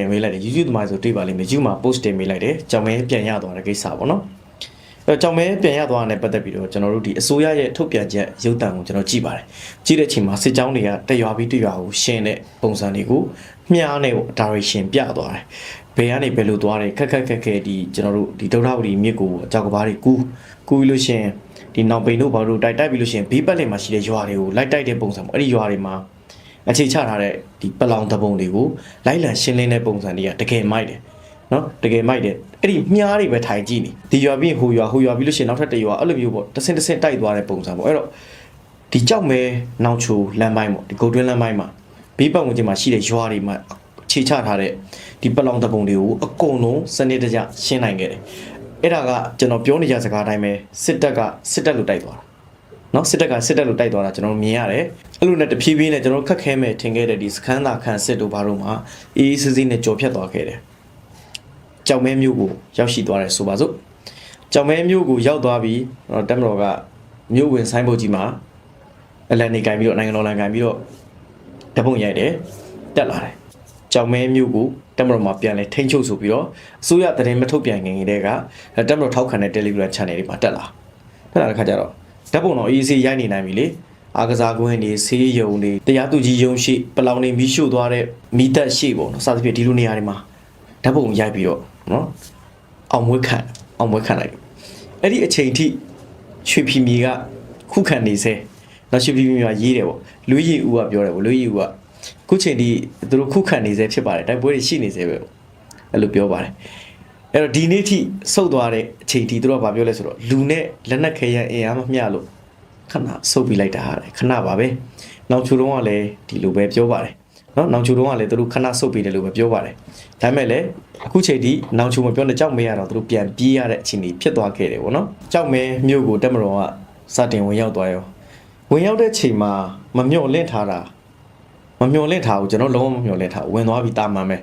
တင်မေးလိုက်တယ် YouTube သမားဆိုတွေ့ပါလိမ့်မယ် YouTube မှာ post တင်မေးလိုက်တယ်ကြောင်မဲပြန်ရသွားတဲ့ကိစ္စပေါ့နော်အဲတော့ကြောင်မဲပြန်ရသွားတာနဲ့ပတ်သက်ပြီးတော့ကျွန်တော်တို့ဒီအစိုးရရဲ့ထုတ်ပြန်ချက်ရုပ်တံကိုကျွန်တော်ကြည့်ပါတယ်ကြည့်တဲ့အချိန်မှာစစ်ကြောင်းတွေကတရွာပြီးတရွာကိုရှင်းတဲ့ပုံစံတွေကိုမျှားနေပေါ့ direction ပြသွားတယ်ဘယ်ကနေဘယ်လိုသွားတယ်ခက်ခက်ခက်ခဲဒီကျွန်တော်တို့ဒီဒုရဝတီမြစ်ကိုအကြောက်ကဘာတွေကူးကူးပြီးလို့ရှရင်ဒီနောက်ပိန်တို့ဘာလို့တိုက်တိုက်ပြီးလို့ရှရင်ဘေးပတ်လည်မှာရှိတဲ့ရွာတွေကိုလိုက်တိုက်တဲ့ပုံစံပေါ့အဲ့ဒီရွာတွေမှာ အခြေချထားတဲ့ဒီပလောင်တပုံတွေကိုလိုက်လံရှင်းလင်းတဲ့ပုံစံတွေကတကယ်မိုက်တယ်နော်တကယ်မိုက်တယ်အဲ့ဒီမြားတွေပဲထိုင်ကြည့်နေဒီရွာပြီးဟိုရွာဟိုရွာပြီးလို့ရှိရင်နောက်ထပ်တစ်ရွာအဲ့လိုမျိုးပေါ့တစ်စင်တစ်စင်တိုက်သွားတဲ့ပုံစံပေါ့အဲ့တော့ဒီကြောက်မဲနောင်ချိုလမ်းပိုင်းပေါ့ဒီဂုတ်တွင်းလမ်းပိုင်းမှာဘေးပတ်ဝန်းကျင်မှာရှိတဲ့ရွာတွေမှာခြေချထားတဲ့ဒီပလောင်တပုံတွေကိုအကုန်လုံးစနစ်တကျရှင်းနိုင်ခဲ့တယ်အဲ့ဒါကကျွန်တော်ပြောနေကြစကားတိုင်းပဲစစ်တပ်ကစစ်တပ်လို့တိုက်သွားတာ နော်စစ်တပ်ကစစ်တပ်လို့တိုက်သွားတာကျွန်တော်တို့မြင်ရတယ်အဲ့လိုနဲ့တဖြည်းဖြည်းနဲ့ကျွန်တော်တို့ခက်ခဲမဲ့ထင်ခဲ့တဲ့ဒီစခန်းသာခန့်စစ်တို့ဘာလို့မှအေးအေးဆေးဆေးနဲ့ကြော်ဖြတ်သွားခဲ့တယ်ကြောင်မဲမျိုးကိုရောက်ရှိသွားတယ်ဆိုပါစို့ကြောင်မဲမျိုးကိုရောက်သွားပြီးတော့တက်မတော်ကမြို့ဝင်ဆိုင်းဘုတ်ကြီးမှာအလန်နေကင်ပြီးတော့နိုင်ငံတော်လန်ကင်ပြီးတော့တပုံရိုက်တယ်တက်လာတယ်ကြောင်မဲမျိုးကိုတက်မတော်မှာပြန်လဲထိန်းချုပ်ဆိုပြီးတော့အစိုးရသတင်းမထုတ်ပြန်ခင်ကတည်းကတက်မတော်ထောက်ခံတဲ့ Telegram channel တွေမှာတက်လာတက်လာတဲ့ခါကျတော့ ဓာတ်ပုံတော့အေးအေးဆေးရိုက်နေနိုင်ပြီလေအာကစားကွင်းတွေဆေးရုံတွေတရားသူကြီးရုံးရှိပလောင်နေမီးရှို့သွားတဲ့မိသက်ရှိပေါ့နော်စသဖြင့်ဒီလိုနေရာတွေမှာဓာတ်ပုံရိုက်ပြီးတော့နော်အောင်မွေးခံအောင်မွေးခံလိုက်တယ်အဲ့ဒီအချိန်ထိရွှေဖီမီကခုခံနေစေနော်ရွှေဖီမီကရေးတယ်ပေါ့လူကြီးဦးကပြောတယ်ပေါ့လူကြီးဦးကခုချိန်ထိသူတို့ခုခံနေစေဖြစ်ပါတယ်တိုက်ပွဲတွေရှိနေစေပဲပေါ့အဲ့လိုပြောပါတယ် အဲ့တော့ဒီနေ့ထိစုပ်သွားတဲ့အချိန်ထိသူတို့ကဘာပြောလဲဆိုတော့လူနဲ့လက်နက်ခဲယံအင်အားမမျှလို့ခဏစုပ်ပြီးလိုက်တာတဲ့ခဏပါပဲနောက်ချိုတုံးကလည်းဒီလိုပဲပြောပါတယ်နော်နောက်ချိုတုံးကလည်းသူတို့ခဏစုပ်ပြီးတယ်လို့ပဲပြောပါတယ်ဒါပေမဲ့လည်းအခုချိန်ထိနောက်ချိုမပြောနဲ့ကြောက်မဲရတော့သူတို့ပြန်ပြေးရတဲ့အခြေအနေဖြစ်သွားခဲ့တယ်ဗောနော်ကြောက်မဲမြို့ကိုတက်မတော်ကစတင်ဝင်ရောက်သွားရောဝင်ရောက်တဲ့ချိန်မှာမမျော့လင့်ထားတာမမျော့လင့်ထားဘူးကျွန်တော်လုံးဝမမျော့လင့်ထားဘူးဝင်သွားပြီးတာမှန်ပဲ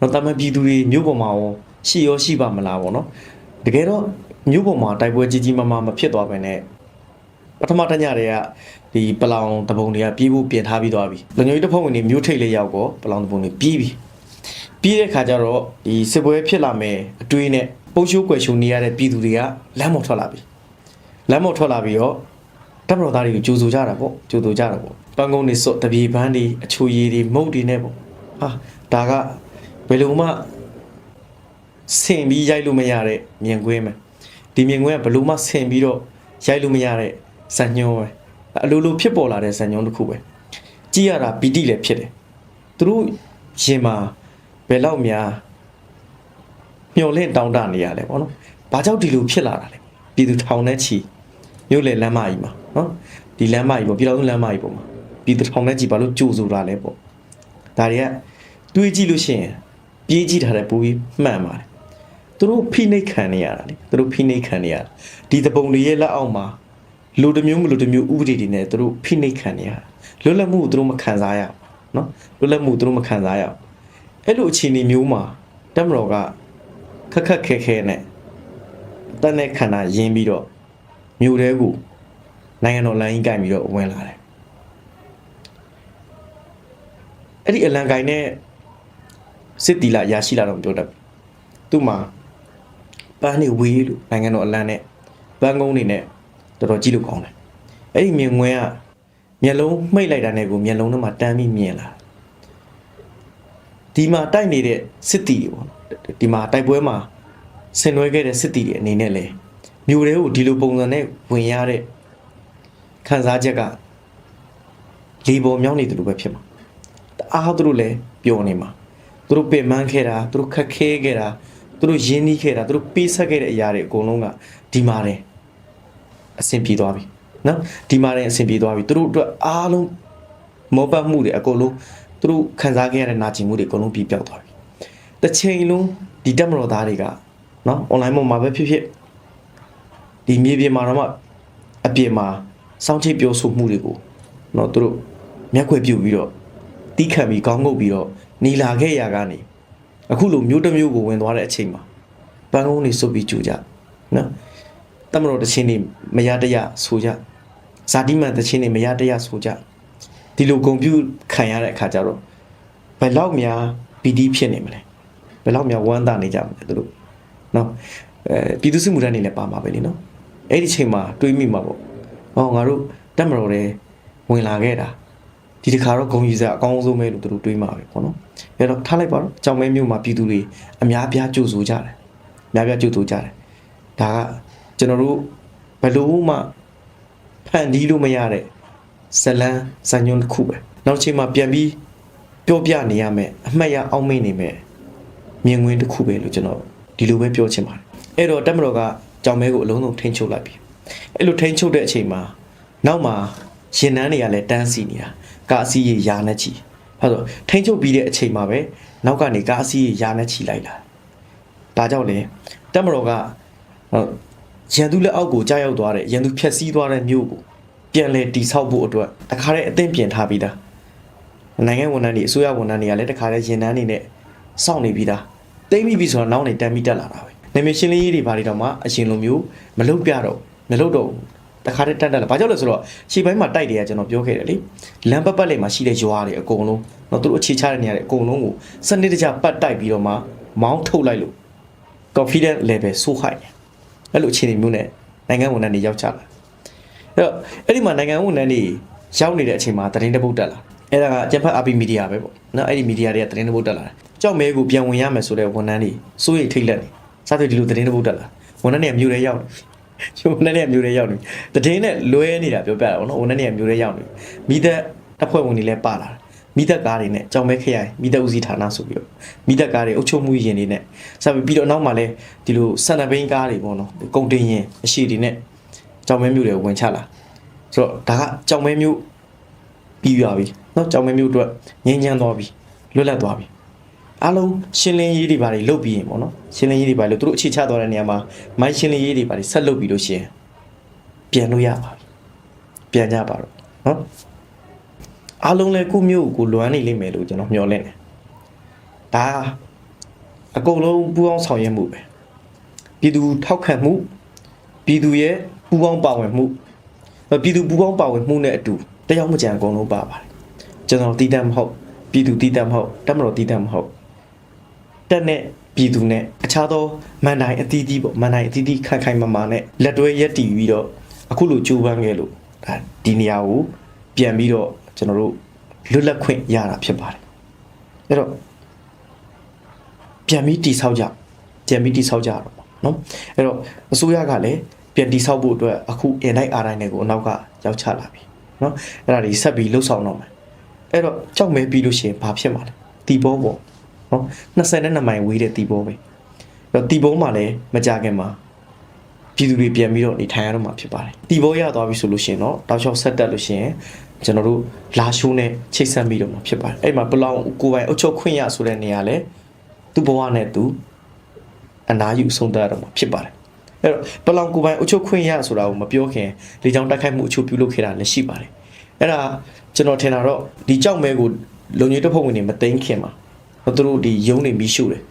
တော့တာမန်ပြည်သူတွေမြို့ပေါ်မှာရော ရှိရောရှိပါမလားပေါ့နော်တကယ်တော့မြို့ပေါ်မှာတိုက်ပွဲကြီးကြီးမားမားမဖြစ်သွားဘဲနဲ့ပထမတညတွေကဒီပလောင်တပုံတွေကပြေးဖို့ပြင်ထားပြီးသွားပြီလူမျိုးကြီးတစ်ဖက်ဝင်တွေမြို့ထိတ်လေးရောက်တော့ပလောင်တပုံတွေပြေးပြီပြေးတဲ့ခါကျတော့ဒီစစ်ပွဲဖြစ်လာမယ်အတွေးနဲ့ပုံရှိုးကွယ်ရှုံနေရတဲ့ပြည်သူတွေကလမ်းပေါ်ထွက်လာပြီလမ်းပေါ်ထွက်လာပြီးတော့တပ်မတော်သားတွေကိုကြိုဆိုကြတာပေါ့ကြိုဆိုကြတာပေါ့ပန်းကုန်းတွေစော့တပြေပန်းတွေအချိုရည်တွေမုတ်တွေနဲ့ပေါ့ဟာဒါကဘယ်လိုမှ ဆင်ပြီးရိုက်လို့မရတဲ့မြင်ကွင်းပဲဒီမြင်ကွင်းကဘလို့မှဆင်ပြီးတော့ရိုက်လို့မရတဲ့ဇာညုံပဲအလိုလိုဖြစ်ပေါ်လာတဲ့ဇာညုံတစ်ခုပဲကြည့်ရတာပီတိလည်းဖြစ်တယ်သူတို့ရင်မှာဘယ်လောက်များမျောလင့်တောင်းတနေရလဲပေါ့နော်ဘာကြောင့်ဒီလိုဖြစ်လာတာလဲပြည်သူထောင်နဲ့ချီမြို့လေလမ်းမကြီးမှာနော်ဒီလမ်းမကြီးပေါ့ပြည်တော်စုလမ်းမကြီးပေါ့မှာပြည်သူထောင်နဲ့ချီဘာလို့ကြိုဆိုတာလဲပေါ့ဒါတွေကတွေးကြည့်လို့ရှိရင်ပြေးကြည့်ထားတဲ့ပူပြီးမှန်ပါတယ် သူတို့ဖိနှိပ်ခံနေရတာလေသူတို့ဖိနှိပ်ခံနေရတာဒီတပုံတွေရဲ့လက်အောက်မှာလူတစ်မျိုးမလူတစ်မျိုးဥပဒေတွေနဲ့သူတို့ဖိနှိပ်ခံနေရတာလွတ်လပ်မှုကိုသူတို့မခံစားရအောင်နော်လွတ်လပ်မှုသူတို့မခံစားရအောင်အဲ့လိုအခြေအနေမျိုးမှာတက်မတော်ကခက်ခက်ခဲခဲနဲ့တန်တဲ့ခန္ဓာရင်းပြီးတော့မြို့တဲကိုနိုင်ငံတော်လမ်းကြီးကင်ပြီးတော့ဝင်လာတယ်အဲ့ဒီအလံကိုင်နဲ့စစ်တီလာရရှိလာတော့မပြောတတ်ဘူးသူ့မှာ ပန်းနေဝေးလို့နိုင်ငံတော်အလံနဲ့ပန်းကုန်းနေနဲ့တော်တော်ကြည့်လို့ကောင်းတယ်အဲ့ဒီမြင်ငွေကမျက်လုံးမှိတ်လိုက်တာနဲ့ကိုမျက်လုံးထဲမှာတန်းပြီးမြင်လာဒီမှာတိုက်နေတဲ့စစ်တီတွေပေါ့ဒီမှာတိုက်ပွဲမှာဆင်နွှဲခဲ့တဲ့စစ်တီတွေအနေနဲ့လေမြို့တွေကိုဒီလိုပုံစံနဲ့ဝင်ရတဲ့ခံစားချက်ကလေပေါ်မြောင်းနေတယ်လို့ပဲဖြစ်မှာတအားသူတို့လည်းပျော်နေမှာသူတို့ပင်ပန်းခဲ့တာသူတို့ခက်ခဲခဲ့တာ သူတို့ရင်းနှီးခဲ့တာသူတို့ပေးဆက်ခဲ့တဲ့အရာတွေအကုန်လုံးကဒီမှာတယ်အဆင်ပြေသွားပြီနော်ဒီမှာတယ်အဆင်ပြေသွားပြီသူတို့အတွက်အားလုံးမောပတ်မှုတွေအကုန်လုံးသူတို့ခံစားခဲ့ရတဲ့နာကျင်မှုတွေအကုန်လုံးပြေပြောက်သွားပြီတစ်ချိန်လုံးဒီတက်မတော်သားတွေကနော် online ပေါ်မှာပဲဖြစ်ဖြစ်ဒီမြေပြင်မှာတော့မှအပြင်မှာစောင့်ချိတ်ပြောဆိုမှုတွေကိုနော်သူတို့မျက်ခွေပြုတ်ပြီးတော့တီးခတ်ပြီးခေါင်းငုပ်ပြီးတော့หนีလာခဲ့ရကနေ အခုလိုမျိုးတစ်မျိုးကိုဝင်သွားတဲ့အချိန်မှာပန်းကုန်းတွေစုပ်ပြီးကြူကြနော်တမတော်တချင်းတွေမရတရဆိုကြဇာတိမန်တချင်းတွေမရတရဆိုကြဒီလိုဂုံပြူခံရတဲ့အခါကျတော့ဘယ်လောက်များပီတိဖြစ်နေမလဲဘယ်လောက်များဝမ်းသာနေကြမလဲသူတို့နော်အဲပြည်သူစစ်မှုထမ်းတွေလည်းပါမှာပဲလीနော်အဲ့ဒီချိန်မှာတွေးမိမှာပေါ့ဟောငါတို့တက်မတော်တယ်ဝင်လာခဲ့တာ ဒီတစ်ခါတော့ဂုံကြီးစအကောင်းဆုံးပဲလို့သူတို့တွေးမှာပဲပေါ့နော်အဲ့တော့ထားလိုက်ပါတော့ကြောင်မဲမြို့မှာပြည်သူတွေအများပြားကြိုဆိုကြတယ်အများပြားကြိုဆိုကြတယ်ဒါကကျွန်တော်တို့ဘယ်လို့မှဖန်တီးလို့မရတဲ့ဇလန်းဇညွန်းတစ်ခုပဲနောက်ချိန်မှာပြန်ပြီးပြောပြနေရမယ်အမှတ်ရအောင်မိတ်နေမယ်မြင်ကွင်းတစ်ခုပဲလို့ကျွန်တော်ဒီလိုပဲပြောချင်ပါတယ်အဲ့တော့တက်မတော်ကကြောင်မဲကိုအလုံးစုံထိန်းချုပ်လိုက်ပြီအဲ့လိုထိန်းချုပ်တဲ့အချိန်မှာနောက်မှာရင်နှန်းတွေကလည်းတန်းစီနေတာ ကာအစီးရရာနဲ့ချီဟုတ်ဆိုထိန်းချုပ်ပြီးတဲ့အချိန်မှာပဲနောက်ကနေကာအစီးရရာနဲ့ချီလိုက်လာဒါကြောင့်လေတက်မတော်ကဟုတ်ရန်သူလက်အောက်ကိုကြားရောက်သွားတဲ့ရန်သူဖြက်စီးသွားတဲ့မြို့ကိုပြန်လဲတိဆောက်ဖို့အတွက်တခါတည်းအသင့်ပြင်ထားပြီးသားနိုင်ငံဝန်ထမ်းတွေအစိုးရဝန်ထမ်းတွေကလည်းတခါတည်းရင်တန်းနေနဲ့စောင့်နေပြီးသားတိမ့်ပြီးပြီဆိုတော့နောက်နေတန်းပြီးတက်လာတာပဲနေမရှင်းလေးရေးတွေဘာတွေတော့မှအရှင်လိုမျိုးမလုပ်ပြတော့မလုပ်တော့ဘူး တခါတည်းတက်တက်လာဘာကြောင့်လဲဆိုတော့ရှေ့ပိုင်းမှာတိုက်တွေကကျွန်တော်ပြောခဲ့တယ်လေလမ်းပတ်ပတ်လေးမှာရှိတဲ့ရွာတွေအကုန်လုံးတော့သူတို့အခြေချတဲ့နေရာတွေအကုန်လုံးကိုစနစ်တကျပတ်တိုက်ပြီးတော့မှမောင်းထုတ်လိုက်လို့ confidence level ဆိုးခိုက်တယ်အဲ့လိုအခြေအနေမျိုးနဲ့နိုင်ငံဝန်ထမ်းတွေရောက်ချလာအဲ့တော့အဲ့ဒီမှာနိုင်ငံဝန်ထမ်းတွေရောက်နေတဲ့အချိန်မှာသတင်းတစ်ပုတ်တက်လာအဲ့ဒါကကျက်ဖက် RP media ပဲပေါ့နော်အဲ့ဒီ media တွေကသတင်းတစ်ပုတ်တက်လာတယ်ကြောက်မဲကိုပြန်ဝင်ရမယ်ဆိုတဲ့ဝန်ထမ်းတွေစိုးရိမ်ထိတ်လက်နေစသဖြင့်ဒီလိုသတင်းတစ်ပုတ်တက်လာဝန်ထမ်းတွေကမြို့ထဲရောက် နေဝန်ထမ်းတွေကမြို့ထဲရောက်နေသတင်းနဲ့လွဲနေတာပြောပြတာပေါ့နော်ဝန်ထမ်းတွေကမြို့ထဲရောက်နေမိသက်တပ်ဖွဲ့ဝင်တွေလည်းပါလာတယ်မိသက်ကားတွေနဲ့ကြောင်မဲခရိုင်မိသက်ဦးစီးဌာနဆိုပြီးတော့မိသက်ကားတွေအုပ်ချုပ်မှုရင်တွေနဲ့စပြီးပြီးတော့နောက်မှလည်းဒီလိုစန္ဒဘိန်းကားတွေပေါ့နော်ကုန်တင်ရင်အရှိတွေနဲ့ကြောင်မဲမြို့တွေကိုဝင်ချလာဆိုတော့ဒါကကြောင်မဲမြို့ ပြီးသွားပြီเนาะကြောင်မဲမျိုးအတွက်ငြိမ်းချမ်းသွားပြီလွတ်လပ်သွားပြီ အားလုံးရှင်းလင်းရေးတွေဘာတွေလုပ်ပြီးရင်ပေါ့နော်ရှင်းလင်းရေးတွေဘာလို့သူတို့အခြေချသွားတဲ့နေရာမှာမိုင်းရှင်းလင်းရေးတွေဘာတွေဆက်လုပ်ပြီးလို့ရှင်ပြန်လို့ရပါပြီပြန်ကြပါတော့နော်အားလုံးလည်းကိုမျိုးကိုလွမ်းနေလိမ့်မယ်လို့ကျွန်တော်မျှော်လင့်တယ်ဒါအကုန်လုံးပူးပေါင်းဆောင်ရွက်မှုပဲပြည်သူထောက်ခံမှုပြည်သူရဲ့ပူးပေါင်းပါဝင်မှုပြည်သူပူးပေါင်းပါဝင်မှုနဲ့အတူတယောက်မကြံအကုန်လုံးပါပါတယ်ကျွန်တော်တီးတမ်းမဟုတ်ပြည်သူတီးတမ်းမဟုတ်တမတော်တီးတမ်းမဟုတ် တက်နဲ့ပြည်သူနဲ့အခြားသောမန်တိုင်းအသီးသီးပေါ့မန်တိုင်းအသီးသီးခိုင်ခိုင်မာမာနဲ့လက်တွဲရက်တည်ပြီးတော့အခုလိုကြိုးပမ်းခဲ့လို့ဒါဒီနေရာကိုပြန်ပြီးတော့ကျွန်တော်တို့လွတ်လပ်ခွင့်ရတာဖြစ်ပါတယ်အဲ့တော့ပြန်ပြီးတိဆောက်ကြပြန်ပြီးတိဆောက်ကြတော့ပေါ့နော်အဲ့တော့အစိုးရကလည်းပြန်တိဆောက်ဖို့အတွက်အခုအင်တိုင်းအားတိုင်းတွေကိုအနောက်ကရောက်ချလာပြီနော်အဲ့ဒါတွေဆက်ပြီးလှုပ်ဆောင်တော့မယ်အဲ့တော့ကြောက်မဲပြီးလို့ရှိရင်ဘာဖြစ်မှာလဲတီဘောပေါ့ နော်22မိုင်ဝေးတဲ့တီဘောပဲအဲ့တော့တီဘောမှာလည်းမကြခင်မှာပြည်သူတွေပြန်ပြီးတော့နေထိုင်ရတော့မှာဖြစ်ပါတယ်တီဘောရသွားပြီဆိုလို့ရှိရင်တော့တောက်လျှောက်ဆက်တက်လို့ရှိရင်ကျွန်တော်တို့လာရှိုးနဲ့ချိတ်ဆက်ပြီးတော့မှာဖြစ်ပါတယ်အဲ့မှာပလောင်ကိုပိုင်အုတ်ချုပ်ခွင့်ရဆိုတဲ့နေရာလဲသူ့ဘဝနဲ့သူအနာယူဆုံးသက်ရတော့မှာဖြစ်ပါတယ်အဲ့တော့ပလောင်ကိုပိုင်အုတ်ချုပ်ခွင့်ရဆိုတာကိုမပြောခင်လေကြောင်းတိုက်ခိုက်မှုအချို့ပြုလုပ်ခဲ့တာလည်းရှိပါတယ်အဲ့ဒါကျွန်တော်ထင်တာတော့ဒီကြောက်မဲကိုလုံခြုံရေးတပ်ဖွဲ့ဝင်တွေမသိမ်းခင်မှာ သူတို့ဒီယုံနေပြီးရှုတယ်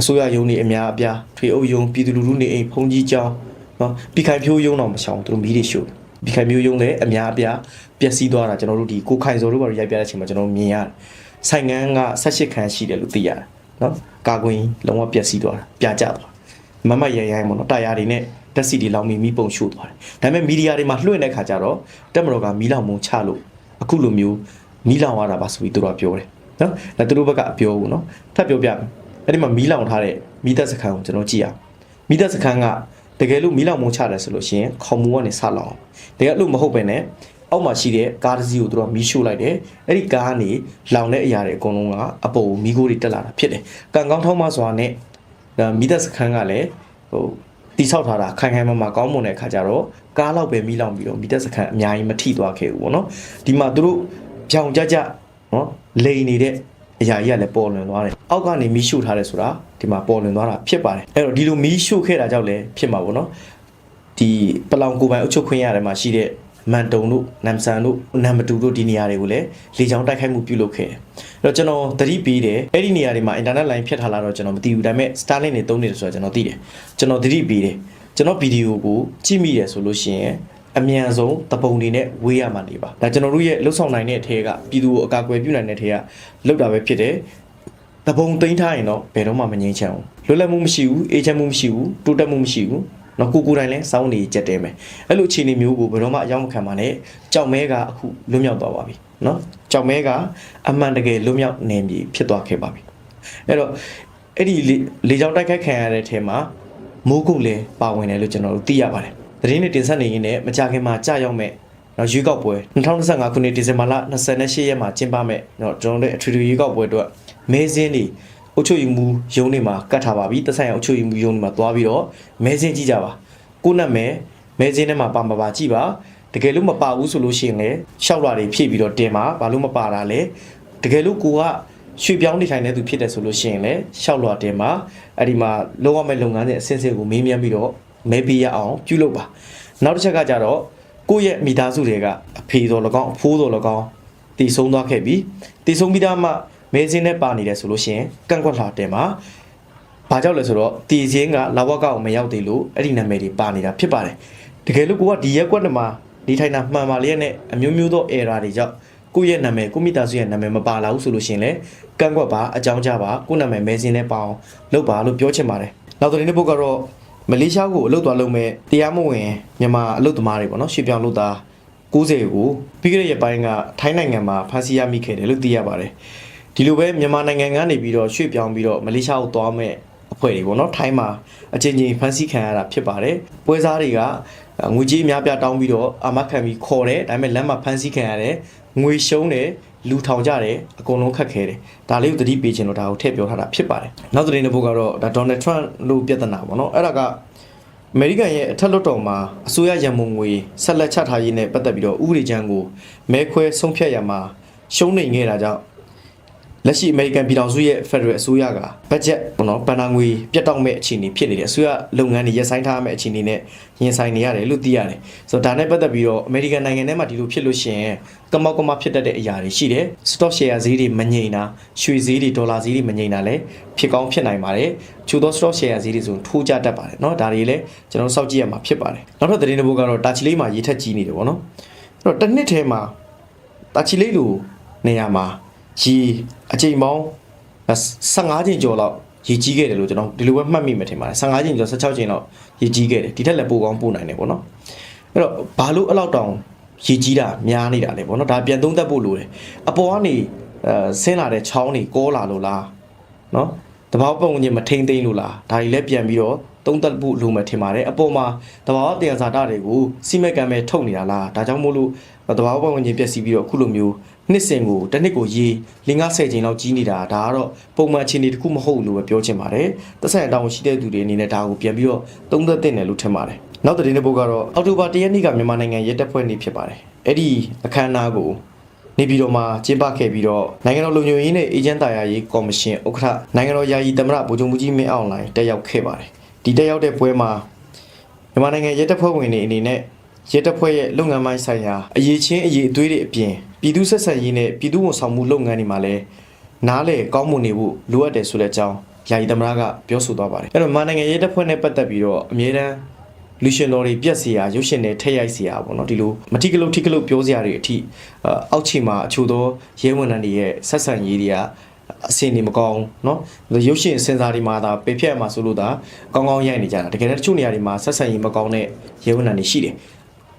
အစိုးရယုံနေအများအပြားထွေအုပ်ယုံပြည်သူလူထုနေအိမ်ဖုန်ကြီးကျောင်းနော်ပြည်ခိုင်ဖြိုးယုံတော့မရှောင်သူတို့မီးတွေရှုတယ်ပြည်ခိုင်မျိုးယုံလည်းအများအပြားပျက်စီးသွားတာကျွန်တော်တို့ဒီကိုခိုင်စော်တို့ဘာလို့ရိုက်ပြတဲ့အချိန်မှာကျွန်တော်မြင်ရတယ်ဆိုင်ငန်းက18ခန်းရှိတယ်လို့သိရတယ်နော်ကာကွင်းလုံးဝပျက်စီးသွားတာပြာကျသွားမမရရိုင်းပေါ့နော်တာယာတွေနဲ့တက်စီတွေလောင်မီမီးပုံရှို့သွားတယ်ဒါပေမဲ့မီဒီယာတွေမှာလွှင့်တဲ့ခါကျတော့တက်မတော်ကမီးလောင်မုံချလို့အခုလိုမျိုးမီးလောင်ရတာပါဆိုပြီးသူတို့ကပြောတယ် နော်ဒါသူတို့ဘက်ကအပြောဘူးနော်ထပ်ပြောပြမယ်အဲ့ဒီမှာမီးလောင်ထားတဲ့မီးသက်စခန်းကိုကျွန်တော်ကြည့်အောင်မီးသက်စခန်းကတကယ်လို့မီးလောင်မုံချတယ်ဆိုလို့ရှိရင်ခေါင်မူကနေဆလောင်တကယ်လို့မဟုတ်ပဲねအောက်မှာရှိတဲ့ကားတစ်စီးကိုသူတို့ကမီးရှို့လိုက်တယ်အဲ့ဒီကားကနေလောင်တဲ့အရာတွေအကုန်လုံးကအပေါ်မီးခိုးတွေတက်လာတာဖြစ်တယ်ကံကောင်းထောင်းမစွာနဲ့မီးသက်စခန်းကလည်းဟိုတိဆောက်ထားတာခိုင်ခိုင်မာမာကောင်းမွန်တဲ့ခါကျတော့ကားလောက်ပဲမီးလောင်ပြီးတော့မီးသက်စခန်းအများကြီးမထိသွားခဲ့ဘူးပေါ့နော်ဒီမှာသူတို့ကြောင်ကြကြ နော်လိန်နေတဲ့အရာကြီးကလည်းပေါ်လွင်သွားတယ်အောက်ကနေမီးရှို့ထားတယ်ဆိုတာဒီမှာပေါ်လွင်သွားတာဖြစ်ပါတယ်အဲ့တော့ဒီလိုမီးရှို့ခဲ့တာကြောင့်လည်းဖြစ်မှာပေါ့နော်ဒီပလောင်ကိုပိုင်အုပ်ချုပ်ခွင့်ရတယ်မှာရှိတဲ့မန်တုံတို့နမ်ဆန်တို့နမ်မတူတို့ဒီနေရာတွေကိုလည်းလေကြောင်းတိုက်ခိုက်မှုပြုလုပ်ခဲ့တယ်အဲ့တော့ကျွန်တော်သတိပေးတယ်အဲ့ဒီနေရာတွေမှာအင်တာနက်လိုင်းဖြတ်ထားလာတော့ကျွန်တော်မသိဘူးဒါပေမဲ့ Starlink တွေသုံးနေတယ်ဆိုတော့ကျွန်တော်သိတယ်ကျွန်တော်သတိပေးတယ်ကျွန်တော်ဗီဒီယိုကိုကြည့်မိတယ်ဆိုလို့ရှိရင် အမြန်ဆုံးတပုံတွေနဲ့ဝေးရမှာနေပါဒါကျွန်တော်တို့ရဲ့လှုပ်ဆောင်နိုင်တဲ့အထက်ကပြည်သူကိုအကာအကွယ်ပြုနိုင်တဲ့အထက်ကလောက်တာပဲဖြစ်တယ်တတပုံသိမ်းထားရင်တော့ဘယ်တော့မှမငြိမ်းချမ်းဘူးလွတ်လပ်မှုမရှိဘူးအေးချမ်းမှုမရှိဘူးတိုးတက်မှုမရှိဘူးနော်ကိုကိုယ်တိုင်လဲစောင်းနေကြက်တဲမယ်အဲ့လိုအခြေအနေမျိုးကိုဘယ်တော့မှအရောက်မခံပါနဲ့ကြောက်မဲကအခုလွတ်မြောက်သွားပါပြီနော်ကြောက်မဲကအမှန်တကယ်လွတ်မြောက်နေပြီဖြစ်သွားခဲ့ပါပြီအဲ့တော့အဲ့ဒီလေလေကြောင်တိုက်ခိုက်ခံရတဲ့ထဲမှာမိုးကုတ်လည်းပါဝင်တယ်လို့ကျွန်တော်တို့သိရပါတယ် သတင်းတွေတင်ဆက်နေရင်းနဲ့မကြခင်မှာကြာရောက်မဲ့နော်ရွေးကောက်ပွဲ2025ခုနှစ်ဒီဇင်ဘာလ28ရက်မှာကျင်းပမဲ့နော်ကျွန်တော်တို့အထွေထွေရွေးကောက်ပွဲအတွက်မဲစင်းတွေအုတ်ချုပ်ယူမှုရုံးတွေမှာကတ်ထားပါပြီတဆိုင်အောင်အုတ်ချုပ်ယူမှုရုံးတွေမှာသွားပြီးတော့မဲစင်းကြည့်ကြပါကိုနတ်မဲမဲစင်းထဲမှာပါမပါကြည့်ပါတကယ်လို့မပါဘူးဆိုလို့ရှိရင်လည်းရှောက်လာတွေဖြည့်ပြီးတော့တင်ပါဘာလို့မပါတာလဲတကယ်လို့ကိုကရွှေပြောင်းနေထိုင်နေသူဖြစ်တယ်ဆိုလို့ရှိရင်လည်းရှောက်လွာတင်ပါအဲ့ဒီမှာလုံးဝမဲ့လုပ်ငန်းစဉ်အဆင့်ဆင့်ကိုမေးမြန်းပြီးတော့ မဲပေးရအောင်ပြုလုပ်ပါနောက်တစ်ချက်ကကြတော့ကိုယ့်ရဲ့မိသားစုတွေကအဖေတော်၎င်းအဖိုးတော်၎င်းတည်ဆုံးသွားခဲ့ပြီတည်ဆုံးပြီးသားမှမဲစင်းနဲ့ပါနေတယ်ဆိုလို့ရှိရင်ကန့်ကွက်လာတင်ပါဘာကြောင့်လဲဆိုတော့တည်စင်းကလာဝက်ကောက်မရောက်သေးလို့အဲ့ဒီနာမည်တွေပါနေတာဖြစ်ပါတယ်တကယ်လို့ကိုကဒီရက်ကွက်မှာနေထိုင်တာမှန်ပါလျက်နဲ့အမျိုးမျိုးသော error တွေကြောင့်ကိုယ့်ရဲ့နာမည်ကိုမိသားစုရဲ့နာမည်မပါလာဘူးဆိုလို့ရှိရင်လည်းကန့်ကွက်ပါအကြောင်းကြားပါကိုယ့်နာမည်မဲစင်းနဲ့ပါအောင်လုပ်ပါလို့ပြောချင်ပါတယ်နောက်သတင်းတစ်ပုဒ်ကတော့ မလေးရှားကိုအလုပ်သွားလုပ်မဲ့တရားမဝင်မြန်မာအလုပ်သမားတွေပေါ့နော်ရွှေပြောင်းလုပ်သား90ကိုပြီးခဲ့တဲ့ရက်ပိုင်းကထိုင်းနိုင်ငံမှာဖမ်းဆီးရမိခဲ့တယ်လို့သိရပါတယ်ဒီလိုပဲမြန်မာနိုင်ငံကနေပြီးတော့ရွှေ့ပြောင်းပြီးတော့မလေးရှားကိုသွားမဲ့အဖွဲ့တွေပေါ့နော်ထိုင်းမှာအချင်းချင်းဖမ်းဆီးခံရတာဖြစ်ပါတယ်ပွဲစားတွေက ငွေကြီးအများပြတောင်းပြီးတော့အာမခံပြီးခေါ်တယ်ဒါပေမဲ့လမ်းမှာဖမ်းဆီးခံရတယ်ငွေရှုံးတယ်လူထောင်ကြတယ်အကုန်လုံးခက်ခဲတယ်ဒါလေးကိုသတိပေးခြင်းလို့ဒါကိုထည့်ပြောထားတာဖြစ်ပါတယ်နောက်သတင်းတစ်ပုဒ်ကတော့ဒါဒေါ်နယ်ထရန့်လို့ပြဿနာပေါ့နော်အဲ့ဒါကအမေရိကန်ရဲ့အထက်လွှတ်တော်မှာအစိုးရရန်ပုံငွေဆက်လက်ချထားရေးနဲ့ပတ်သက်ပြီးတော့ဥပဒေကြမ်းကိုမဲခွဲဆုံးဖြတ်ရမှာရှုံးနေခဲ့တာကြောင့် လက်ရှိအမေရိကန်ပြည်ထောင်စုရဲ့ Federal အစိုးရကဘတ်ဂျက်ပေါ့နော်ဘဏ္ဍာငွေပြတ်တောက်မဲ့အခြေအနေဖြစ်နေတယ်အစိုးရလုပ်ငန်းတွေရပ်ဆိုင်းထားမဲ့အခြေအနေနဲ့ရင်ဆိုင်နေရတယ်လို့သိရတယ်ဆိုတော့ဒါနဲ့ပတ်သက်ပြီးတော့အမေရိကန်နိုင်ငံထဲမှာဒီလိုဖြစ်လို့ရှိရင်ကမောက်ကမဖြစ်တတ်တဲ့အရာတွေရှိတယ် stock share ဈေးတွေမငြိမ်တာရွှေဈေးတွေဒေါ်လာဈေးတွေမငြိမ်တာလည်းဖြစ်ကောင်းဖြစ်နိုင်ပါတယ်ချို့သော stock share ဈေးတွေဆိုထိုးကြတတ်ပါတယ်เนาะဒါတွေလည်းကျွန်တော်တို့စောင့်ကြည့်ရမှာဖြစ်ပါတယ်နောက်ထပ်သတင်းတစ်ပုဒ်ကတော့တာချီလေးမှာရေထက်ကြီးနေတယ်ပေါ့နော်အဲ့တော့တစ်နှစ်ထဲမှာတာချီလေးလိုနေရာမှာ ရေအချိန်ပေါင်း15ချိန်ကျော်လောက်ရေကြီးခဲ့တယ်လို့ကျွန်တော်ဒီလိုပဲမှတ်မိမှထင်ပါတယ်15ချိန်ကျော်16ချိန်လောက်ရေကြီးခဲ့တယ်ဒီထက်လည်းပိုကောင်းပိုနိုင်တယ်ပေါ့နော်အဲ့တော့ဘာလို့အဲ့လောက်တောင်ရေကြီးတာများနေတာလဲပေါ့နော်ဒါပြန်သုံးသပ်ဖို့လိုတယ်အပေါ်ကနေအဲဆင်းလာတဲ့ချောင်းတွေကောလာလို့လားနော်တဘာဝပုံကြီးမထိန်သိမ်းလို့လားဒါကြီးလည်းပြန်ပြီးတော့သုံးသပ်ဖို့လိုမယ်ထင်ပါတယ်အပေါ်မှာတဘာဝတရားစာတတွေကိုစီမက်ကံပဲထုတ်နေတာလားဒါကြောင့်မို့လို့တဘာဝပုံကြီးပျက်စီးပြီးတော့ခုလိုမျိုး နှစ်စင်ကိုတစ်နှစ်ကိုရေ50ချိန်လောက်ကြီးနေတာဒါကတော့ပုံမှန်အခြေအနေတစ်ခုမဟုတ်လို့ပဲပြောချင်ပါတယ်။သက်ဆိုင်အတောင်ရှိတဲ့သူတွေအနေနဲ့ဒါကိုပြန်ပြီးတော့သုံးသပ်တင်တယ်လို့ထင်ပါတယ်။နောက်သတင်းတစ်ပုဒ်ကတော့အောက်တိုဘာ၁ရက်နေ့ကမြန်မာနိုင်ငံရဲတပ်ဖွဲ့နေ့ဖြစ်ပါတယ်။အဲ့ဒီအခမ်းအနားကိုနေပြည်တော်မှာကျင်းပခဲ့ပြီးတော့နိုင်ငံတော်လူမျိုးရေးနဲ့အေဂျင့်တာယာရေးကော်မရှင်ဥက္ကဋ္ဌနိုင်ငံတော်ယာယီသမ္မတဗိုလ်ချုပ်မှုကြီးမင်းအောင်လှိုင်တက်ရောက်ခဲ့ပါတယ်။ဒီတက်ရောက်တဲ့ပွဲမှာမြန်မာနိုင်ငံရဲတပ်ဖွဲ့ဝင်တွေအနေနဲ့ ရဲတပ်ဖွဲ့ရဲ့လုပ်ငန်းပိုင်းဆိုင်ရာအရေးချင်းအရေးအသွေးတွေအပြင်ပြည်သူဆက်ဆံရေးနဲ့ပြည်သူဝန်ဆောင်မှုလုပ်ငန်းတွေမှာလည်းနားလေကောင်းမွန်နေဖို့လိုအပ်တယ်ဆိုတဲ့အကြောင်းယာယီသမ္မတကပြောဆိုသွားပါတယ်အဲ့တော့မြန်မာနိုင်ငံရဲတပ်ဖွဲ့နဲ့ပတ်သက်ပြီးတော့အမြဲတမ်းလူရှင်တော်တွေပြက်စီရာရုပ်ရှင်တွေထက်ရိုက်စီရာပေါ့နော်ဒီလိုမတိကလုတ်ထိကလုတ်ပြောစရာတွေအထိအောက်ခြေမှာအချို့သောရဲဝန်ထမ်းတွေရဲ့ဆက်ဆံရေးတွေကအစင်နေမကောင်းเนาะရုပ်ရှင်စင်စာတွေမှာဒါပေဖြတ်မှာဆိုလို့ဒါကောင်းကောင်းရိုက်နေကြတာတကယ်တမ်းတချို့နေရာတွေမှာဆက်ဆံရေးမကောင်းတဲ့ရဲဝန်ထမ်းတွေရှိတယ်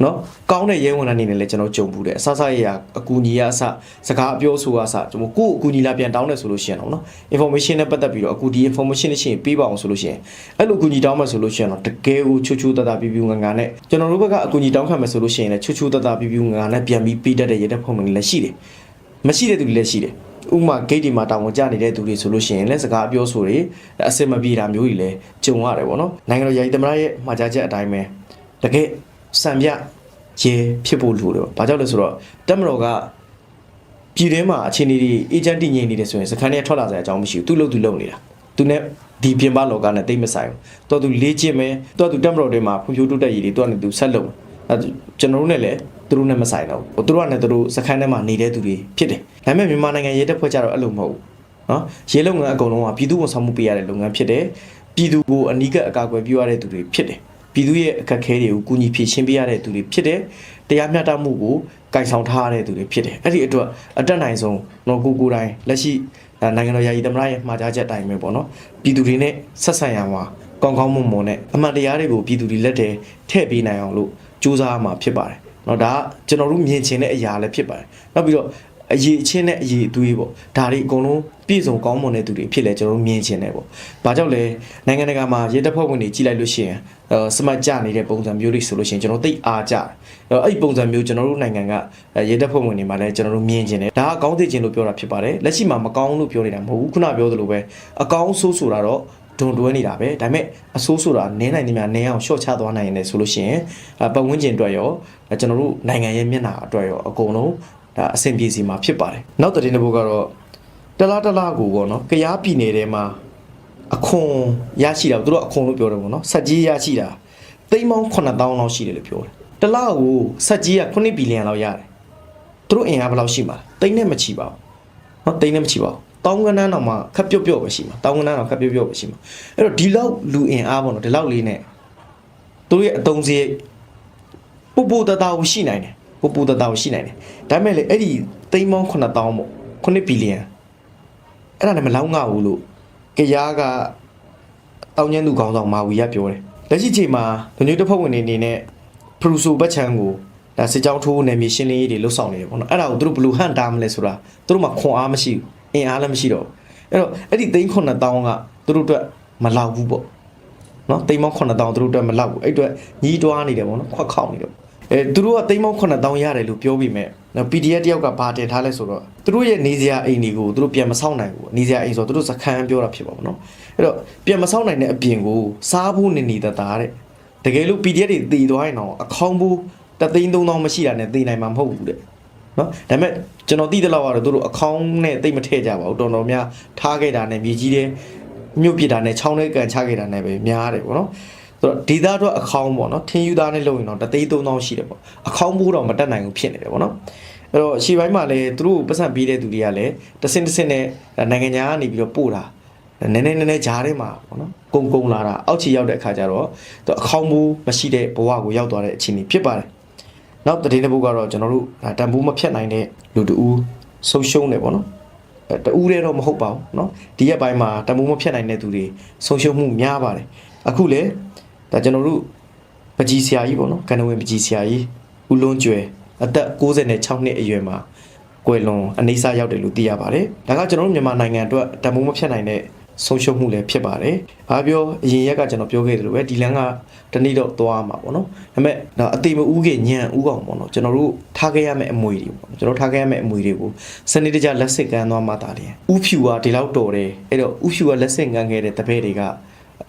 နော်ကောင်းတဲ့ရဲဝန်ထမ်းတွေနဲ့လည်းကျွန်တော်ကြုံဘူးတယ်အဆဆရရအကူညီရအဆစကားအပြောဆိုအဆကျွန်တော်ကိုယ့်အကူညီလာပြန်တောင်းတယ်ဆိုလို့ရှိရင်တော့နော် information နဲ့ပတ်သက်ပြီးတော့အခုဒီ information နဲ့ရှိရင်ပေးပါအောင်ဆိုလို့ရှိရင်အဲ့လိုအကူညီတောင်းမှဆိုလို့ရှိရင်တော့တကယ်ကိုချူချူတတပြပြငငါနဲ့ကျွန်တော်တို့ဘက်ကအကူညီတောင်းခံမယ်ဆိုလို့ရှိရင်လည်းချူချူတတပြပြငငါနဲ့ပြန်ပြီးပေးတတ်တဲ့ရဲတပ်ဖွဲ့ဝင်တွေလည်းရှိတယ်မရှိတဲ့သူတွေလည်းရှိတယ်ဥမာဂိတ်ဒီမှာတာဝန်ကျနေတဲ့သူတွေဆိုလို့ရှိရင်လည်းစကားပြောဆိုတွေအစစ်မပြေတာမျိုးတွေလည်းကြုံရတယ်ပေါ့နော်နိုင်ငံတော်ယာယီသမ္မတရဲ့မှာကြားချက်အတိုင်းပဲတကယ် စံပြရဲဖြစ်ဖို့လိုတယ်။ဘာကြောင့်လဲဆိုတော့တက်မတော်ကပြည်တွင်းမှာအခြေအနေတွေအေဂျင့်တည်ငြိမ်နေတယ်ဆိုရင်စခန်းထဲထွက်လာစရာအကြောင်းမရှိဘူး။သူ့လို့သူလုပ်နေတာ။သူနဲ့ဒီပြင်ပလောကနဲ့တိတ်မဆိုင်ဘူး။တော်သူလေးချင်းပဲတော်သူတက်မတော်တွေမှာဖွံ့ဖြိုးတိုးတက်ရေးတွေတော်နဲ့သူဆက်လုပ်။အဲကျွန်တော်တို့နဲ့လည်းသူတို့နဲ့မဆိုင်တော့ဘူး။သူတို့ကလည်းသူတို့စခန်းထဲမှာနေတဲ့သူတွေဖြစ်တယ်။ဒါပေမဲ့မြန်မာနိုင်ငံရဲတပ်ဖွဲ့ကြတော့အဲ့လိုမဟုတ်ဘူး။နော်ရဲလုပ်ငန်းအကုန်လုံးကပြည်သူ့ဝန်ဆောင်မှုပေးရတဲ့လုပ်ငန်းဖြစ်တယ်။ပြည်သူကိုအနီးကအကာအကွယ်ပြုရတဲ့သူတွေဖြစ်တယ်။ ပြည်သူရဲ့အခက်အခဲတွေကိုကူညီဖြေရှင်းပေးရတဲ့သူတွေဖြစ်တယ်တရားမျှတမှုကိုကင်ဆောင်ထားရတဲ့သူတွေဖြစ်တယ်အဲ့ဒီအတွက်အတက်နိုင်ဆုံးတော့ကိုကိုယ်တိုင်လက်ရှိ ဒါနိုင်ငံတော်ယာယီသမ္မတရဲ့မှာကြားချက်အတိုင်းပဲပေါ့နော်ပြည်သူတွေနဲ့ဆက်ဆံရမှာကောင်းကောင်းမွန်မွန်နဲ့အမှန်တရားတွေကိုပြည်သူတွေလက်ထဲထည့်ပေးနိုင်အောင်လို့စူးစမ်းရမှာဖြစ်ပါတယ်เนาะဒါကကျွန်တော်တို့မြင်ချင်တဲ့အရာလည်းဖြစ်ပါတယ်နောက်ပြီးတော့ အရေးအချင်းနဲ့အရေးအသွေးပေါ့ဒါတွေအကုန်လုံးပြည့်စုံကောင်းမွန်တဲ့သူတွေဖြစ်လဲကျွန်တော်တို့မြင်ချင်တယ်ပေါ့ဘာကြောင့်လဲနိုင်ငံတကာမှာရေတပ်ဖွဲ့ဝင်တွေကြီးလိုက်လို့ရှိရင်အဲစမတ်ကြနေတဲ့ပုံစံမျိုးတွေဆိုလို့ရှိရင်ကျွန်တော်သိအားကြတယ်အဲ့အဲ့ပုံစံမျိုးကျွန်တော်တို့နိုင်ငံကရေတပ်ဖွဲ့ဝင်တွေမှာလည်းကျွန်တော်တို့မြင်ချင်တယ်ဒါကကောင်းသိခြင်းလို့ပြောတာဖြစ်ပါတယ်လက်ရှိမှာမကောင်းလို့ပြောနေတာမဟုတ်ဘူးခုနပြောသလိုပဲအကောင်းဆိုးဆိုတာတော့ဒုံတွဲနေတာပဲဒါပေမဲ့အဆိုးဆိုတာနင်းနိုင်နေများနင်းအောင်ရှော့ချသွားနိုင်တယ်ဆိုလို့ရှိရင်ပတ်ဝန်းကျင်အတွက်ရောကျွန်တော်တို့နိုင်ငံရဲ့မျက်နှာအတွက်ရောအကုန်လုံး ဒါအဆင်ပြေစီမှာဖြစ်ပါတယ်နောက်တဲ့တစ်ပုဒ်ကတော့တလားတလားကိုပေါ့နော်ကြားပြည်နယ်ထဲမှာအခွန်ရရှိတာသူတို့အခွန်လို့ပြောတယ်ပေါ့နော်စက်ကြီးရရှိတာသိန်းပေါင်း9000လောက်ရှိတယ်လို့ပြောတယ်တလားကိုစက်ကြီးက9ဘီလီယံလောက်ရတယ်သူတို့အင်အားဘယ်လောက်ရှိမှာလဲသိန်းနဲ့မချီပါဘူးနော်သိန်းနဲ့မချီပါဘူးတောင်းကနန်းတော့မှခက်ပြုတ်ပြုတ်ပဲရှိမှာတောင်းကနန်းတော့ခက်ပြုတ်ပြုတ်ပဲရှိမှာအဲ့တော့ဒီလောက်လူအင်အားပေါ့နော်ဒီလောက်လေးနဲ့သူတို့ရဲ့အတုံးစရိတ်ပူပူတတဝရှိနိုင်တယ် ပူပူတတဝရှိနိုင်တယ်ဒါပေမဲ့လေအဲ့ဒီသိန်းပေါင်း9000ပေါ့9ဘီလီယံအဲ့ဒါလည်းမလောက်ငါဘူးလို့ကြားကတောင်းကျန်းသူခေါင်းဆောင်မာဝီရပြောတယ်လက်ရှိချိန်မှာလူမျိုးတစ်ဖက်ဝင်နေနေနဲ့ပရူဆိုဘတ်ချန်ကိုဒါစစ်ကြောင်းထိုးနယ်မြေရှင်းလင်းရေးတွေလှုပ်ဆောင်နေတယ်ပေါ့နော်အဲ့ဒါကိုသူတို့ဘယ်လိုဟန်တာမလဲဆိုတာသူတို့မှခွန်အားမရှိဘူးအင်အားလည်းမရှိတော့ဘူးအဲ့တော့အဲ့ဒီသိန်း9000ကသူတို့အတွက်မလောက်ဘူးပေါ့နော်သိန်းပေါင်း9000သူတို့အတွက်မလောက်ဘူးအဲ့အတွက်ညီးတွားနေတယ်ပေါ့နော်ခွက်ခေါက်နေတယ် အဲသူတို့ကသိန်းပေါင်း9000ရတယ်လို့ပြောပြီးမဲ့နော် PDF တယောက်ကဘာတင်ထားလဲဆိုတော့သူတို့ရဲ့နေစရာအိမ်တွေကိုသူတို့ပြန်မဆောက်နိုင်ဘူးနေစရာအိမ်ဆိုတော့သူတို့စခန်းပြောတာဖြစ်ပါဘောနော်အဲ့တော့ပြန်မဆောက်နိုင်တဲ့အပြင်ကိုစားဖို့နေနေတတာတဲ့တကယ်လို့ PDF တွေတည်သွားရင်တော့အခေါင်းဘူးတသိန်း3000မရှိတာနဲ့တည်နိုင်မှာမဟုတ်ဘူးတဲ့နော်ဒါပေမဲ့ကျွန်တော်သိတဲ့လောက်ကတော့သူတို့အခေါင်းနဲ့တိတ်မထည့်ကြပါဘူးတော်တော်များထားခဲ့တာနဲ့မြေကြီးတဲ့မြို့ပြစ်တာနဲ့ချောင်းထဲကန်ချခဲ့တာနဲ့ပဲများတယ်ပေါ့နော် ဆိုတော့ဒီသားတော့အခေါင်းပေါ့နော်ထင်းယူသားနဲ့လုပ်ရင်တော့တသိန်း3000ရှိတယ်ပေါ့အခေါင်းဘူးတော့မတက်နိုင်ဘူးဖြစ်နေတယ်ပေါ့နော်အဲ့တော့ရှေ့ပိုင်းမှာလည်းသူတို့ပတ်စံပေးတဲ့သူတွေကလည်းတစင်တစင်နဲ့နိုင်ငံခြားကနေပြီးတော့ပို့တာနည်းနည်းနည်းနည်းဂျားထဲမှာပေါ့နော်ကုံကုံလာတာအောက်ခြေရောက်တဲ့အခါကျတော့သူအခေါင်းဘူးမရှိတဲ့ဘဝကိုရောက်သွားတဲ့အခြေအနေဖြစ်ပါတယ်နောက်တည်တဲ့ဘုတ်ကတော့ကျွန်တော်တို့ဒါတန်ဖိုးမဖြတ်နိုင်တဲ့လူတူဆုံးရှုံးတယ်ပေါ့နော်အဲတူးရဲတော့မဟုတ်ပါဘူးเนาะဒီရက်ပိုင်းမှာတန်ဖိုးမဖြတ်နိုင်တဲ့သူတွေဆုံးရှုံးမှုများပါတယ်အခုလေ ဒါကျွန်တော်တို့ပကြီးဆရာကြီးပေါ့နော်ကန္နဝင်ပကြီးဆရာကြီးဦးလွန်းကျွယ်အသက်66နှစ်အရွယ်မှာကွယ်လွန်အနေဆာရောက်တယ်လို့သိရပါတယ်ဒါကကျွန်တော်တို့မြန်မာနိုင်ငံအတွက်တန်ဖိုးမဖြတ်နိုင်တဲ့ဆုံးရှုံးမှုလည်းဖြစ်ပါတယ်။ဘာပြောအရင်ရက်ကကျွန်တော်ပြောခဲ့သလိုပဲဒီလန်ကတနေ့တော့သွားမှာပေါ့နော်။ဒါပေမဲ့ဒါအတိမဦးကညံဥကောင်ပေါ့နော်ကျွန်တော်တို့ထားခဲ့ရမယ့်အမွေတွေပေါ့ကျွန်တော်ထားခဲ့ရမယ့်အမွေတွေကိုစနစ်တကျလက်စစ်ကမ်းသွားမှတာတယ်။ဥဖြူကဒီလောက်တော်တယ်။အဲ့တော့ဥဖြူကလက်စစ်ကမ်းခဲ့တဲ့တပည့်တွေက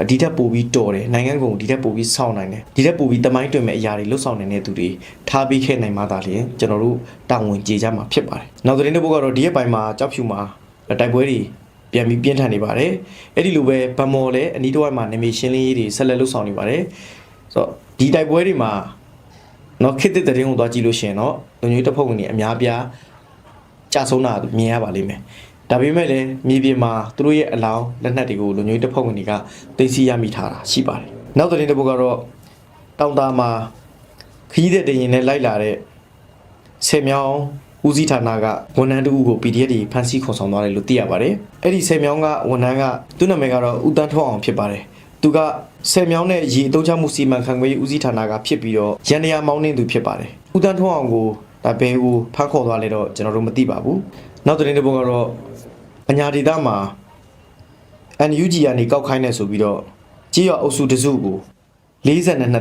ဒီထက်ပိုပြီးတော်တယ်နိုင်ငံကုန်ဒီထက်ပိုပြီးစောင့်နိုင်တယ်ဒီထက်ပိုပြီးတမိုင်းတွင်မဲ့အရာတွေလှုပ်ဆောင်နိုင်တဲ့သူတွေထားပြီးခဲ့နိုင်မှသာလျှင်ကျွန်တော်တို့တာဝန်ကျေကြမှာဖြစ်ပါတယ်နောက်သတင်းတစ်ပုဒ်ကတော့ဒီရက်ပိုင်းမှာကြောက်ဖြူမှာတိုက်ပွဲတွေပြန်ပြီးပြင်းထန်နေပါတယ်အဲ့ဒီလိုပဲဗမော်လည်းအနီးတစ်ဝိုက်မှာနေမီရှင်းလင်းရေးတွေဆက်လက်လှုပ်ဆောင်နေပါတယ်ဆိုတော့ဒီတိုက်ပွဲတွေမှာနော်ခေတ်သစ်သတင်းကိုသွားကြည့်လို့ရှိရင်တော့လူမျိုးတစ်ဖက်ဝင်တွေအများပြားကြာဆုံးတာမြင်ရပါလိမ့်မယ် ဒါပေမဲ့လည်းမြေပြင်မှာသူတို့ရဲ့အလောင်းလက်နက်တွေကိုလူမျိုးတစ်ဖက်ဝင်တွေကသိသိရမိထားတာရှိပါတယ်နောက်သတင်းတစ်ပုဒ်ကတော့တောင်တာမှာခရီးတဲ့တရင်နဲ့လိုက်လာတဲ့ဆယ်မြောင်းဦးစီးဌာနကဝန်ထမ်းတူကို PDF တွေဖမ်းဆီးခေါ်ဆောင်သွားတယ်လို့သိရပါတယ်။အဲ့ဒီဆယ်မြောင်းကဝန်ထမ်းကသူ့နာမည်ကတော့ဦးတန်းထွန်းအောင်ဖြစ်ပါတယ်။သူကဆယ်မြောင်းနဲ့ရေအသုံးချမှုစီမံခန့်ခွဲရေးဦးစီးဌာနကဖြစ်ပြီးတော့ရန်နေရမောင်းနှင်းသူဖြစ်ပါတယ်။ဦးတန်းထွန်းအောင်ကိုဒါဘယ်ကိုဖမ်းခေါ်သွားလဲတော့ကျွန်တော်တို့မသိပါဘူး။ နောက်သတင်းတစ်ပုဒ်ကတော့အညာဒေတာမှာ NUG ကနေကောက်ခိုင်းနေဆိုပြီးတော့ကြေးရအုပ်စုတစုကို42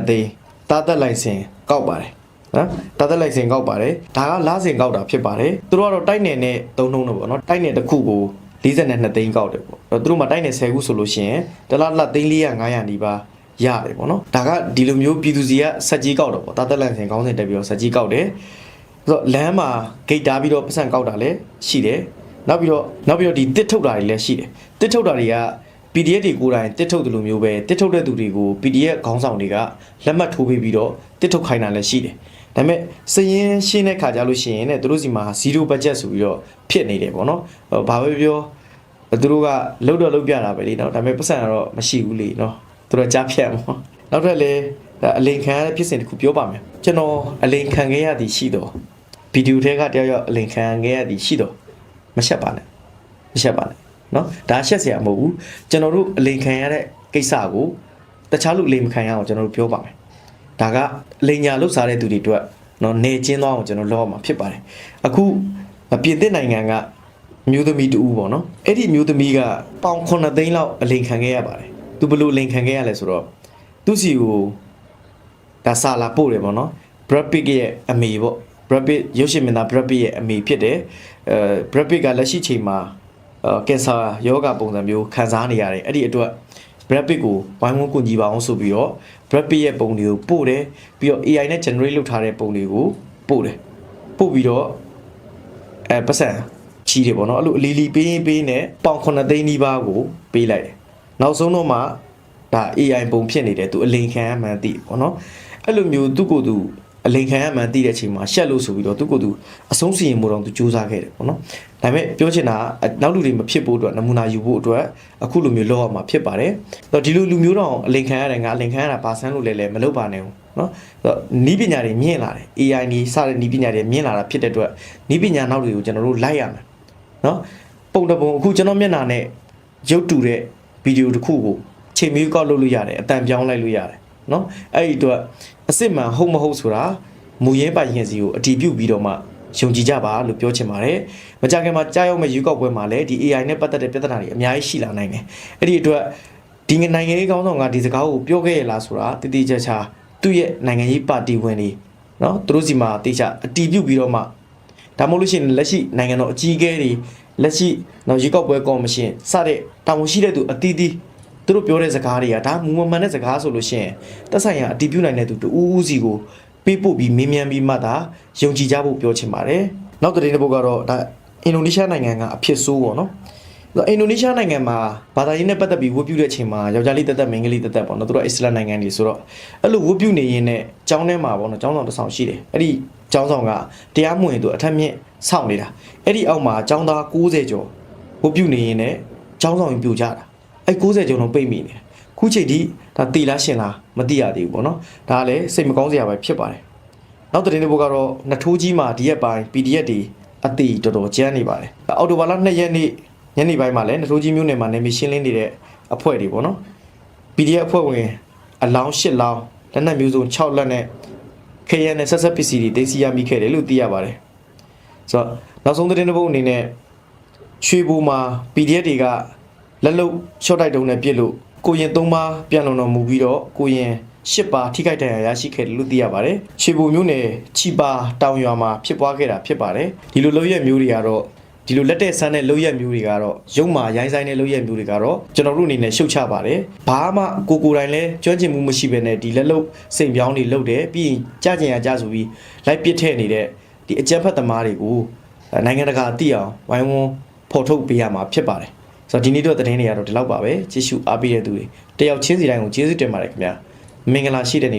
သိန်းတာသက်လိုက်စင်ကောက်ပါတယ်နော်တာသက်လိုက်စင်ကောက်ပါတယ်ဒါကလားစင်ကောက်တာဖြစ်ပါတယ်သူတို့ကတော့တိုက်နယ်နဲ့သုံးနှုံးတော့ပေါ့နော်တိုက်နယ်တစ်ခုကို42သိန်းကောက်တယ်ပေါ့အဲ့တော့သူတို့မှတိုက်နယ်10ခုဆိုလို့ရှိရင်တလားလားသိန်း400 500နီးပါးရတယ်ပေါ့နော်ဒါကဒီလိုမျိုးပြည်သူစီကစက်ကြီးကောက်တော့ပေါ့တာသက်လိုက်စင်ကောင်းစင်တက်ပြီးတော့စက်ကြီးကောက်တယ် ဆိုတော့လမ်းမှာဂိတ်တားပြီးတော့ပတ်စံကောက်တာလည်းရှိတယ်နောက်ပြီးတော့နောက်ပြီးတော့ဒီတစ်ထုတ်တာတွေလည်းရှိတယ်တစ်ထုတ်တာတွေက PDF တွေကိုယ်တိုင်တစ်ထုတ်တယ်လို့မျိုးပဲတစ်ထုတ်တဲ့သူတွေကို PDF ခေါင်းဆောင်တွေကလက်မှတ်ထိုးပေးပြီးတော့တစ်ထုတ်ခိုင်းတာလည်းရှိတယ်။ဒါပေမဲ့စရင်ရှင်းတဲ့ခါကြလို့ရှိရင်ねသူတို့စီမှာ0 budget ဆိုပြီးတော့ဖြစ်နေတယ်ပေါ့နော်။ဘာပဲပြောသူတို့ကလုတ်တော့လုတ်ပြတာပဲလေနော်။ဒါပေမဲ့ပတ်စံကတော့မရှိဘူးလေနော်။သူတို့ကြားဖြတ်မှာ။နောက်ထပ်လည်း အလိန်ခံရတဲ့ဖြစ်စဉ်တစ်ခုပြောပါမယ်ကျွန်တော်အလိန်ခံခဲ့ရသည်ရှိတော့ဗီဒီယိုထဲကတယောက်ယောက်အလိန်ခံခဲ့ရသည်ရှိတော့မချက်ပါနဲ့မချက်ပါနဲ့နော်ဒါရှက်စရာမဟုတ်ဘူးကျွန်တော်တို့အလိန်ခံရတဲ့ကိစ္စကိုတခြားလူအလိန်မခံရအောင်ကျွန်တော်တို့ပြောပါမယ်ဒါကအလိန်ညာလုတ်စားတဲ့သူတွေအတွက်နော်နေချင်းသွားအောင်ကျွန်တော်လုပ်ရမှာဖြစ်ပါတယ်အခုပြင်သစ်နိုင်ငံကမျိုးသမီးတူဦးပေါ့နော်အဲ့ဒီမျိုးသမီးကပေါင်9သိန်းလောက်အလိန်ခံခဲ့ရပါတယ်သူဘလို့အလိန်ခံခဲ့ရလဲဆိုတော့သူ့စီကို ဒါစာလာပို့တယ်ပေါ့နော် Brad Pitt ရဲ့အမေပေါ့ Brad Pitt ရုပ်ရှင်မင်းသား Brad Pitt ရဲ့အမေဖြစ်တယ်အဲ Brad Pitt ကလက်ရှိချိန်မှာအဲကင်ဆာယောဂပုံစံမျိုးခံစားနေရတယ်အဲ့ဒီအတွက် Brad Pitt ကိုဝိုင်းဝန်းကူညီပါအောင်ဆိုပြီးတော့ Brad Pitt ရဲ့ပုံတွေကိုပို့တယ်ပြီးတော့ AI နဲ့ generate လုပ်ထားတဲ့ပုံတွေကိုပို့တယ်ပို့ပြီးတော့အဲပတ်စံချီးတယ်ပေါ့နော်အဲ့လိုအလီလီပေးရင်ပေးနေပေါင်9သိန်းနီးပါးကိုပေးလိုက်တယ်နောက်ဆုံးတော့မှဒါ AI ပုံဖြစ်နေတယ်သူအလိန်ခံရမှန်းသိပေါ့နော် အဲ့လိုမျိုးသူ့ကိုယ်သူအလိန်ခံရမှန်းသိတဲ့အချိန်မှာရှက်လို့ဆိုပြီးတော့သူ့ကိုယ်သူအဆုံးစီရင်မှုတော့သူစူးစမ်းခဲ့တယ်ပေါ့နော်ဒါပေမဲ့ပြောချင်တာကနောက်လူတွေမဖြစ်ဖို့အတွက်နမူနာယူဖို့အတွက်အခုလိုမျိုးလောက်ရမှာဖြစ်ပါတယ်အဲ့တော့ဒီလိုလူမျိုးတော့အလိန်ခံရတယ်ငါအလိန်ခံရတာပါဆန်းလို့လည်းလည်းမလုပ်ပါနဲ့ဘူးနော်အဲ့တော့နီးပညာတွေမြင့်လာတယ် AI နီးစတဲ့နီးပညာတွေမြင့်လာတာဖြစ်တဲ့အတွက်နီးပညာနောက်တွေကိုကျွန်တော်တို့လိုက်ရမယ်နော်ပုံတစ်ပုံအခုကျွန်တော်မျက်နှာနဲ့ရုပ်တူတဲ့ဗီဒီယိုတစ်ခုကိုချိန်မီကောက်လုပ်လို့ရတယ်အတန်ပြောင်းလိုက်လို့ရတယ် နော်အဲ့ဒီအတွက်အစ်စ်မှန်ဟုတ်မဟုတ်ဆိုတာမူရင်းပိုင်ရင်စီကိုအတီးပြုတ်ပြီးတော့မှယုံကြည်ကြပါလို့ပြောချင်ပါတယ်မကြခင်မှာကြားရောက်မဲ့ရွေးကောက်ပွဲမှာလည်းဒီ AI နဲ့ပတ်သက်တဲ့ပြဿနာတွေအများကြီးရှိလာနိုင်တယ်အဲ့ဒီအတွက်ဒီနိုင်ငံရေးကောင်းဆောင်ကဒီစကားကိုပြောခဲ့ရလားဆိုတာတည်တည်ချာချာသူ့ရဲ့နိုင်ငံရေးပါတီဝင်တွေနော်သူတို့စီမှာတေချာအတီးပြုတ်ပြီးတော့မှဒါမှမဟုတ်လို့ရှိရင်လက်ရှိနိုင်ငံတော်အကြီးအကဲတွေလက်ရှိနော်ရွေးကောက်ပွဲကော်မရှင်စတဲ့တာဝန်ရှိတဲ့သူအသီးသီး သူတို့ပြောတဲ့စကားတွေကဒါမူမမှန်တဲ့စကားဆိုလို့ရှိရင်တက်ဆိုင်ရာအတည်ပြုနိုင်တဲ့သူတူဦးဦးစီကိုပေးပို့ပြီးမင်းမြန်ပြီးမှသာယုံကြည်ကြဖို့ပြောချင်ပါတယ်။နောက်တဲ့တစ်ပုတ်ကတော့ဒါအင်ဒိုနီးရှားနိုင်ငံကအဖြစ်ဆိုးပေါ့နော်။အဲ့အင်ဒိုနီးရှားနိုင်ငံမှာဘာသာရေးနဲ့ပတ်သက်ပြီးဝတ်ပြုတဲ့အချိန်မှာယောက်ျားလေးတက်တက်မိန်းကလေးတက်တက်ပေါ့နော်သူတို့အစ္စလာမ်နိုင်ငံတွေဆိုတော့အဲ့လိုဝတ်ပြုနေရင်နဲ့ကျောင်းထဲမှာပေါ့နော်ကျောင်းဆောင်တစ်ဆောင်ရှိတယ်အဲ့ဒီကျောင်းဆောင်ကတရားမဝင်သူအထက်မြင့်စောင့်နေတာအဲ့ဒီအောက်မှာကျောင်းသား60ကျော်ဝတ်ပြုနေရင်နဲ့ကျောင်းဆောင်ရင်ပြိုကြတာ အဲ့60ကျော်လုံးပိတ်မိနေတယ်ခုချိန်ထိဒါတီလားရှင်လားမသိရသေးဘူးပေါ့နော်ဒါကလည်းစိတ်မကောင်းစရာပဲဖြစ်ပါတယ်နောက်တဲ့တစ်ပုတ်ကတော့နှစ်ထိုးကြီးမှာဒီရက်ပိုင်း PDF တွေအတီတော်တော်ကျန်းနေပါတယ်အော်တိုဘာလ2ရက်နေ့ညနေပိုင်းမှာလည်းနှစ်ထိုးကြီးမြို့နယ်မှာနေမီရှင်းလင်းနေတဲ့အဖွဲ့တွေပေါ့နော် PDF အဖွဲ့ဝင်အလောင်း8လောင်းလက်နက်မျိုးစုံ6လက်နဲ့ KN နဲ့ဆက်ဆက်ပစ္စည်းတွေတင်စီရမိခဲ့တယ်လို့သိရပါတယ်။ဆိုတော့နောက်ဆုံးသတင်းတစ်ပုဒ်အနေနဲ့ရွှေဘူမှာ PDF တွေက လက်လုံ short တိုက်တုံးနဲ့ပြစ်လို့ကိုရင်3ပါးပြန်လုံတော်မူပြီးတော့ကိုရင်10ပါးထိခိုက်ဒဏ်ရာရရှိခဲ့တယ်လို့သိရပါတယ်။ရွှေဘူမျိုးနယ်ချီပါတောင်ရွာမှာဖြစ်ပွားခဲ့တာဖြစ်ပါတယ်။ဒီလိုလုပ်ရက်မျိုးတွေကတော့ဒီလိုလက်တဲ့ဆန်းတဲ့လုပ်ရက်မျိုးတွေကတော့ရုံမာရိုင်းဆိုင်တဲ့လုပ်ရက်မျိုးတွေကတော့ကျွန်တော်တို့အနေနဲ့ရှုတ်ချပါတယ်။ဘာမှကိုကိုယ်တိုင်လဲကျွမ်းကျင်မှုမရှိဘဲနဲ့ဒီလက်လုပ်စိန်ပြောင်းတွေလုပ်တယ်ပြီးရင်ကြကြင်ရကြဆိုပြီးလိုက်ပစ်ထည့်နေတဲ့ဒီအကြက်ဖက်သမားတွေကိုအဲနိုင်ငံတကာသိအောင်ဝိုင်းဝန်းဖော်ထုတ်ပေးရမှာဖြစ်ပါတယ်။ ဆိုတော့ဒီနေ့တော့သတင်းတွေကတော့ဒီလောက်ပါပဲ။ကြည့်ရှုအားပေးတဲ့သူတွေတယောက်ချင်းစီတိုင်းကိုကျေးဇူးတင်ပါတယ်ခင်ဗျာ။မင်္ဂလာရှိတဲ့နေ့